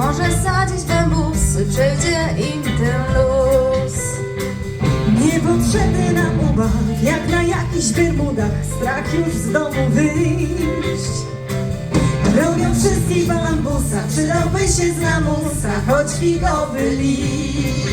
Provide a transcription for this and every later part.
może sadzić bambusy, przejdzie im ten luz. Niepotrzebny nam ubaw, jak na jakichś bermudach, strach już z domu wyjść. Robią wszystkich bambusa, przydałby się z lamusa, choć figowy liść.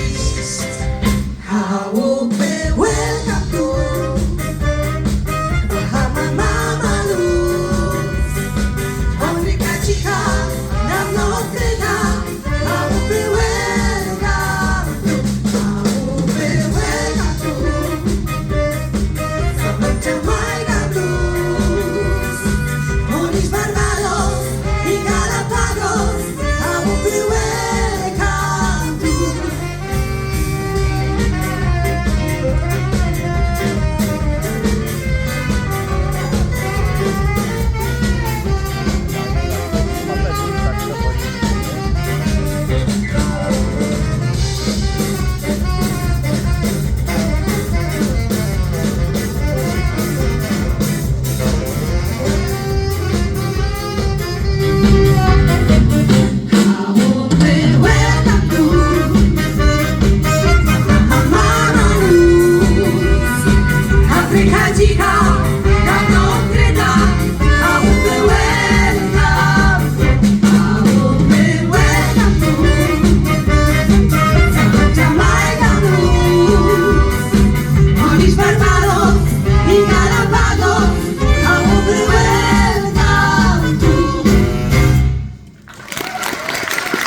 down.